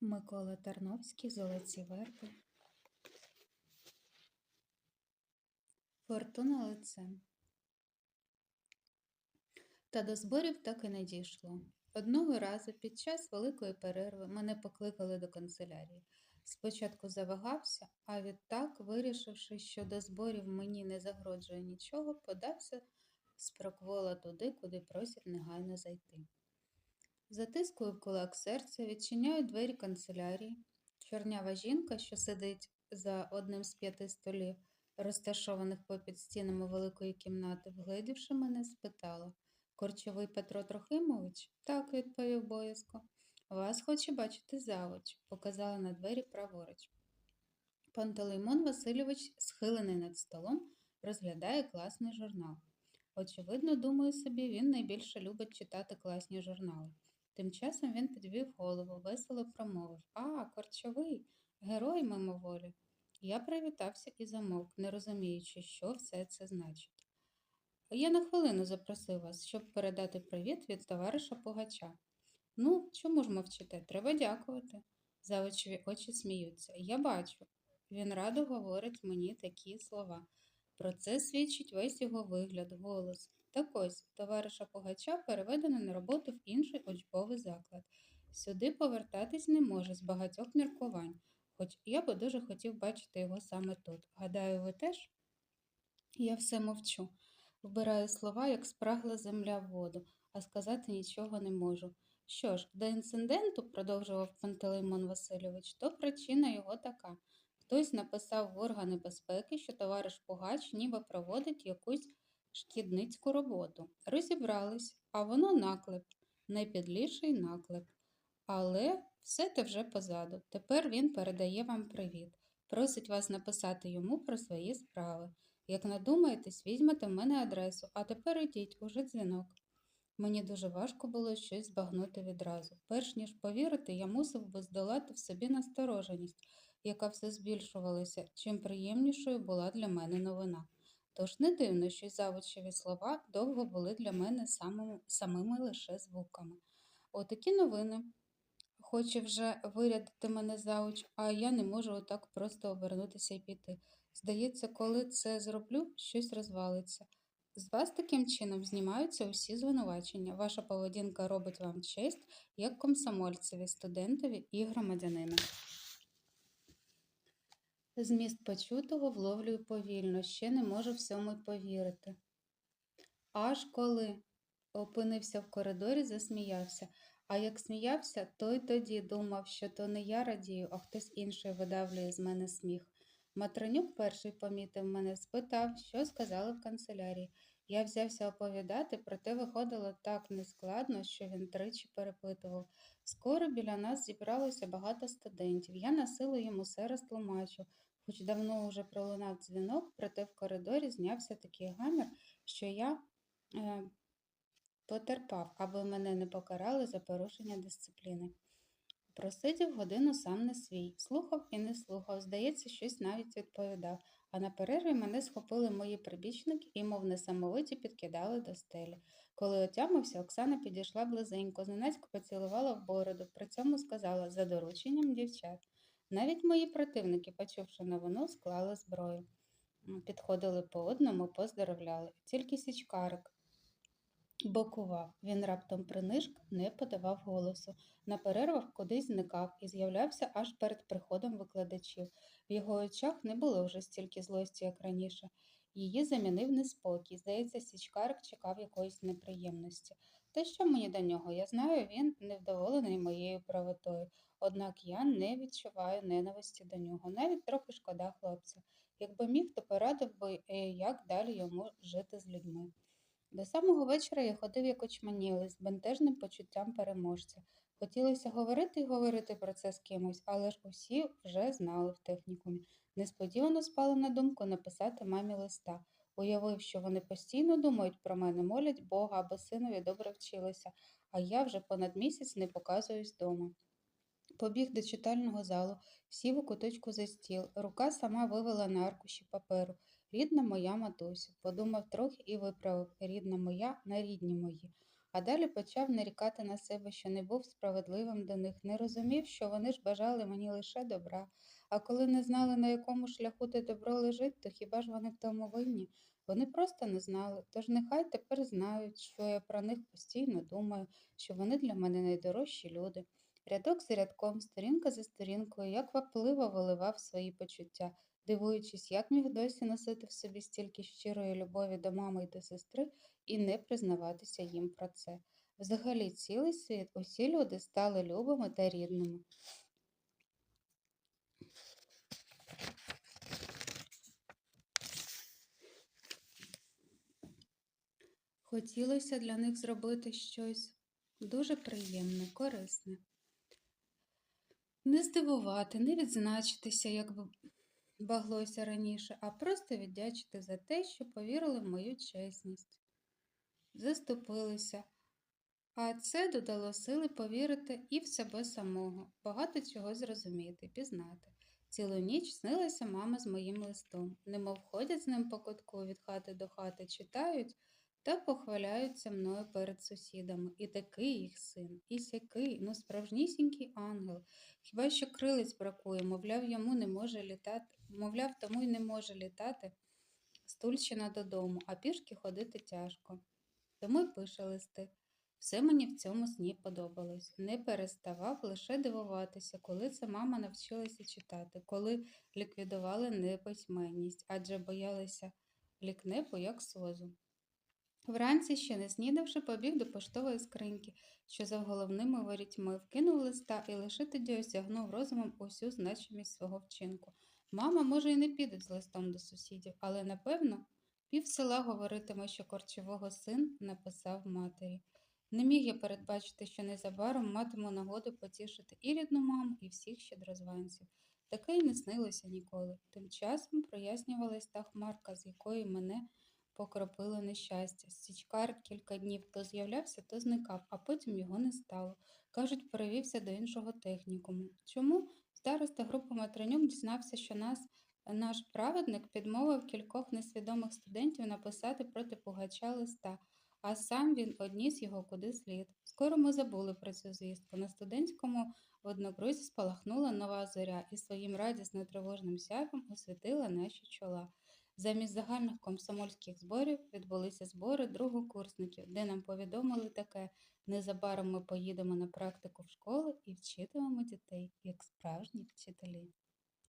Микола Тарновський Золоті верби. Фортуна лицем. Та до зборів так і не дійшло. Одного разу під час великої перерви мене покликали до канцелярії. Спочатку завагався, а відтак, вирішивши, що до зборів мені не загрожує нічого, подався з проквола туди, куди просять негайно зайти. Затискую в кулак серце, відчиняю двері канцелярії. Чорнява жінка, що сидить за одним з п'яти столів, розташованих попід стінами великої кімнати, вгледівши мене, спитала Корчовий Петро Трохимович? Так, відповів боязко. Вас хоче бачити завуч, показала на двері праворуч. Пантелеймон Васильович, схилений над столом, розглядає класний журнал. Очевидно, думаю собі, він найбільше любить читати класні журнали. Тим часом він підвів голову, весело промовив А, корчовий, герой мимоволі. Я привітався і замовк, не розуміючи, що все це значить. Я на хвилину запросив вас, щоб передати привіт від товариша Пугача. Ну, чому ж мовчите? Треба дякувати. Завочеві очі сміються. Я бачу. Він радо говорить мені такі слова. Про це свідчить весь його вигляд, голос. Так ось, товариша Пугача переведено на роботу в інший учбовий заклад. Сюди повертатись не може з багатьох міркувань, хоч я би дуже хотів бачити його саме тут. Гадаю, ви теж? Я все мовчу. Вбираю слова, як спрагла земля в воду, а сказати нічого не можу. Що ж, до інциденту, продовжував Пантелеймон Васильович, то причина його така. Хтось написав в органи безпеки, що товариш Пугач ніби проводить якусь шкідницьку роботу. Розібрались, а воно наклеп, найпідліший наклеп. Але все те вже позаду. Тепер він передає вам привіт. Просить вас написати йому про свої справи. Як надумаєтесь, візьмете в мене адресу, а тепер ідіть, уже дзвінок. Мені дуже важко було щось збагнути відразу. Перш ніж повірити, я мусив би здолати в собі настороженість, яка все збільшувалася, чим приємнішою була для мене новина. Тож не дивно, що завучеві слова довго були для мене самими, самими лише звуками. Отакі новини. Хоче вже вирядити мене зауч, а я не можу отак просто обернутися і піти. Здається, коли це зроблю, щось розвалиться. З вас таким чином знімаються усі звинувачення. Ваша поведінка робить вам честь як комсомольцеві, студентові і громадянину. Зміст почутого вловлюю повільно, ще не можу всьому й повірити. Аж коли опинився в коридорі, засміявся, а як сміявся, то й тоді думав, що то не я радію, а хтось інший видавлює з мене сміх. Матронюк перший помітив мене, спитав, що сказали в канцелярії. Я взявся оповідати, проте виходило так нескладно, що він тричі перепитував. Скоро біля нас зібралося багато студентів. Я на йому все розтлумачив, хоч давно уже пролунав дзвінок, проте в коридорі знявся такий гамір, що я е, потерпав, аби мене не покарали за порушення дисципліни. Просидів годину сам не свій, слухав і не слухав, здається, щось навіть відповідав, а на перерві мене схопили мої прибічники і, мов несамовиті, підкидали до стелі. Коли отямився, Оксана підійшла близенько, зненацько поцілувала в бороду, при цьому сказала за дорученням дівчат. Навіть мої противники, почувши новину, склали зброю. Підходили по одному, поздоровляли. Тільки січкарик бокував. Він раптом принишк, не подавав голосу. На перервах кудись зникав і з'являвся аж перед приходом викладачів. В його очах не було вже стільки злості, як раніше. Її замінив неспокій. Здається, січкарик чекав якоїсь неприємності. Та що мені до нього? Я знаю, він невдоволений моєю правотою, однак я не відчуваю ненависті до нього, навіть трохи шкода хлопця. Якби міг, то порадив би, е, як далі йому жити з людьми. До самого вечора я ходив як очманілий, з бентежним почуттям переможця. Хотілося говорити і говорити про це з кимось, але ж усі вже знали в технікумі. Несподівано спало на думку написати мамі листа. Уявив, що вони постійно думають про мене, молять Бога, аби синові добре вчилися, а я вже понад місяць не показуюсь вдома. Побіг до читального залу, сів у куточку за стіл. Рука сама вивела на аркуші паперу. Рідна моя матусю. Подумав трохи і виправив рідна моя на рідні мої. а далі почав нарікати на себе, що не був справедливим до них, не розумів, що вони ж бажали мені лише добра. А коли не знали, на якому шляху те добро лежить, то хіба ж вони в тому винні? Вони просто не знали, тож нехай тепер знають, що я про них постійно думаю, що вони для мене найдорожчі люди. Рядок за рядком, сторінка за сторінкою, я квапливо виливав свої почуття, дивуючись, як міг досі носити в собі стільки щирої любові до мами й до сестри і не признаватися їм про це. Взагалі, цілий світ, усі люди стали любими та рідними. Хотілося для них зробити щось дуже приємне, корисне. Не здивувати, не відзначитися, як баглося раніше, а просто віддячити за те, що повірили в мою чесність. Заступилися, а це додало сили повірити і в себе самого, багато чого зрозуміти, пізнати. Цілу ніч снилася мама з моїм листом, немов ходять з ним по кутку від хати до хати, читають та похваляються мною перед сусідами. І такий їх син, і сякий, ну справжнісінький ангел. Хіба що крилець бракує, мовляв, йому не може літати, мовляв, тому й не може літати стульщина додому, а пішки ходити тяжко. Тому й пише листи. Все мені в цьому сні подобалось. Не переставав лише дивуватися, коли це мама навчилася читати, коли ліквідували неписьменність, адже боялися лікнепу як созу. Вранці, ще не снідавши, побіг до поштової скриньки, що за головними ворітьми, вкинув листа і лише тоді осягнув розумом усю значимість свого вчинку. Мама, може, і не піде з листом до сусідів, але, напевно, пів села говоритиме, що корчового син написав матері. Не міг я передбачити, що незабаром матиму нагоду потішити і рідну маму, і всіх щедрозванців. Таке й не снилося ніколи. Тим часом прояснювалась та хмарка, з якої мене покропило нещастя. Січкар кілька днів то з'являвся, то зникав, а потім його не стало. Кажуть, перевівся до іншого технікуму. Чому? Староста групи Матренюк дізнався, що нас наш праведник підмовив кількох несвідомих студентів написати проти Пугача листа, а сам він одніс його куди слід. Скоро ми забули про цю звістку. На студентському однокрузі спалахнула нова зоря і своїм радісно тривожним сяйвом освітила наші чола. Замість загальних комсомольських зборів відбулися збори другокурсників, де нам повідомили таке незабаром ми поїдемо на практику в школу і вчитимемо дітей, як справжні вчителі.